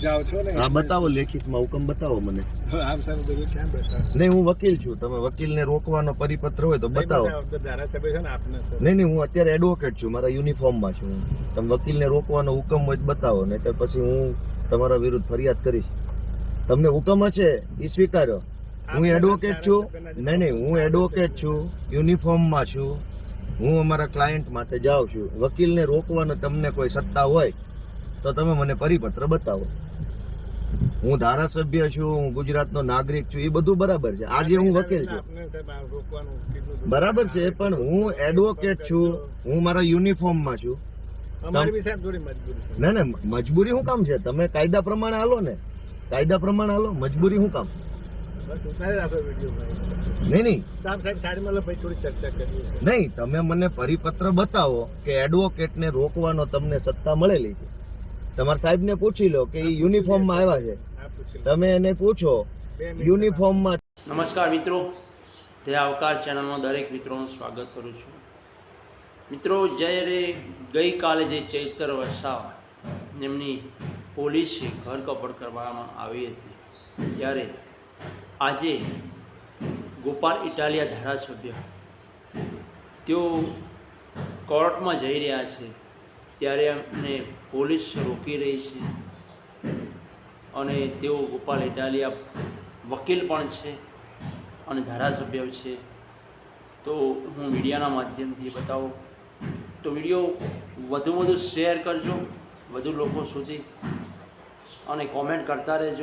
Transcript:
જાઓ છો ને. હા બતાવો લેખિતમાં હુકમ બતાવો મને. નહીં હું વકીલ છું. તમે વકીલને રોકવાનો પરિપત્ર હોય તો બતાવો. નહીં નહીં હું અત્યારે એડવોકેટ છું. મારા યુનિફોર્મમાં છું તમે વકીલને રોકવાનો હુકમ હોય તો બતાવો. નહીં પછી હું તમારા વિરુદ્ધ ફરિયાદ કરીશ. તમને હુકમ હશે એ સ્વીકારો. હું એડવોકેટ છું. નહીં નહીં હું એડવોકેટ છું. યુનિફોર્મમાં છું. હું અમારા ક્લાયન્ટ માટે જાઉં છું. વકીલને રોકવાનો તમને કોઈ સત્તા હોય તો તમે મને પરિપત્ર બતાવો. હું ધારાસભ્ય છું હું ગુજરાતનો નાગરિક છું એ બધું બરાબર છે. આજે હું વકીલ છું. બરાબર છે પણ હું એડવોકેટ છું હું મારા યુનિફોર્મમાં છું. ના ના મજબૂરી શું કામ છે? તમે કાયદા પ્રમાણે હાલો ને. કાયદા પ્રમાણે હાલો મજબૂરી શું કામ? નહીં નહીં. નહીં તમે મને પરિપત્ર બતાવો કે એડવોકેટને રોકવાનો તમને સત્તા મળેલી છે. તમારા સાહેબને પૂછી લો કે એ યુનિફોર્મમાં આવ્યા છે. તમે એને પૂછો યુનિફોર્મમાં નમસ્કાર મિત્રો. તે આવકાર ચેનલમાં દરેક મિત્રોનું સ્વાગત કરું છું. મિત્રો જ્યારે ગઈકાલે જે ચૈતર વસાવા એમની પોલીસે ધરપકડ કરવામાં આવી હતી ત્યારે આજે ગોપાલ ઇટાલિયા ધારાસભ્ય તેઓ કોર્ટમાં જઈ રહ્યા છે. ત્યારે એમને પોલીસ રોકી રહી છે. અને તેઓ ગોપાલ ઇટાલિયા વકીલ પણ છે અને ધારાસભ્ય છે. તો હું મીડિયાના માધ્યમથી બતાવું. તો વીડિયો વધુ વધુ શેર કરજો, વધુ લોકો સુધી અને કોમેન્ટ કરતા રહેજો.